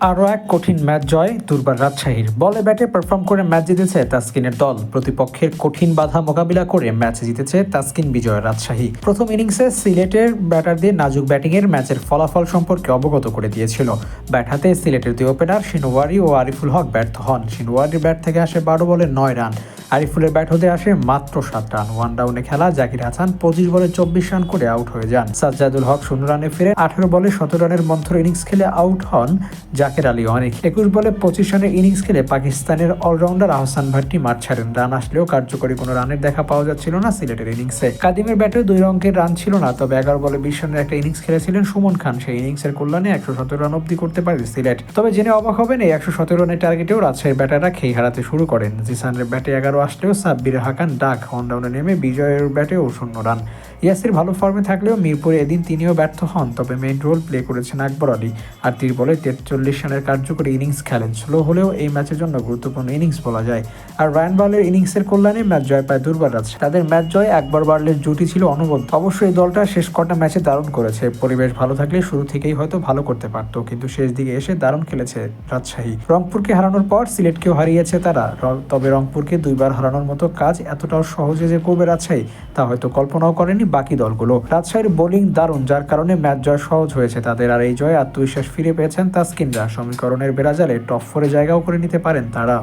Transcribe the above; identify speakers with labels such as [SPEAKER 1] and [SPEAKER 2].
[SPEAKER 1] আরও এক কঠিন ম্যাচ জয় দুর্বার রাজশাহীর। বলে ব্যাটে পারফর্ম করে ম্যাচ জিতেছে তাস্কিনের দল। প্রতিপক্ষের কঠিন বাধা মোকাবিলা করে ম্যাচ জিতেছে তাস্কিন বিজয় রাজশাহী। প্রথম ইনিংসে সিলেটের ব্যাটার দিয়ে নাজুক ব্যাটিংয়ের ম্যাচের ফলাফল সম্পর্কে অবগত করে দিয়েছিল। ব্যাট হাতে সিলেটের দুই ওপেনার শিনোয়ারি ও আরিফুল হক ব্যর্থ হন। শিনোয়ারির ব্যাট থেকে আসে বারো বলে নয় রান। আরিফুলের ব্যাট হতে আসে মাত্র সাত রান। ওয়ান ডাউনে খেলা জাকির হাসান পঁচিশ বলে চব্বিশ রান করে আউট হয়ে যান। সাজ্জাদুল হক শূন্য রানে ফিরে আঠারো বলে সতেরো রানের মন্থর ইনিংস খেলে আউট হন জাকের আলী অনেক একুশ বলে পঁচিশ রানের ইনিংস খেলে পাকিস্তানের অলরাউন্ডার আহসান ভাট্টি মাঠ ছাড়েন। রান আসলেও কার্যকরী কোনো রানের দেখা পাওয়া যাচ্ছিল না সিলেটের ইনিংসে। কাদিমের ব্যাটে দুই অঙ্কের রান ছিল না, তবে এগারো বলে বিশ রানের একটা ইনিংস খেলেছিলেন সুমন খান। সেই ইনিংসের কল্যাণে একশো সতেরো রান অব্দি করতে পারে সিলেট। তবে জেনে অবাক হবেন, এই একশো সতেরো রানের টার্গেটেও রাজশাহীর ব্যাটাররা খেই হারাতে শুরু করেন। জিসানের ব্যাটে এগারো আসলেও সাব্বির হাকান ডাক। ডাউনে নেমে বিজয়ের ব্যাটেও শূন্য রান। ইয়াসির ভালো ফর্মে থাকলেও মিরপুরে এদিন তিনিও ব্যর্থ হন, তবে মেইন রোল প্লে করেছেন আকবর আলী। আর তীর বলে তেতাল্লিশ রানের কার্যকরী ইনিংস খেলেন। স্লো হলেও এই ম্যাচের জন্য গুরুত্বপূর্ণ ইনিংস বলা যায়। আর রায়ান বার্লের ইনিংসের কল্যাণে ম্যাচ জয় পায় দুর্বার রাজ তাদের ম্যাচ জয় একবার বার্লের জুটি ছিল অনবদ্য। অবশ্যই এই দলটা শেষ কটা ম্যাচে দারুণ করেছে। পরিবেশ ভালো থাকলে শুরু থেকেই হয়তো ভালো করতে পারত, কিন্তু শেষ দিকে এসে দারুণ খেলেছে রাজশাহী। রংপুরকে হারানোর পর সিলেটকেও হারিয়েছে তারা। তবে রংপুরকে দুইবার হারানোর মতো কাজ এতটাও সহজে যে করবে রাজশাহী, তা হয়তো কল্পনাও করেনি বাকি দলগুলো। রাজশাহীর বোলিং দারুণ, যার কারণে ম্যাচ জয় সহজ হয়েছে তাদের। আর এই জয়ে আত্মবিশ্বাস ফিরে পেয়েছেন তাস্কিনরা। সমীকরণের বেড়াজালে টপ ফোরে জায়গাও করে নিতে পারেন তারা।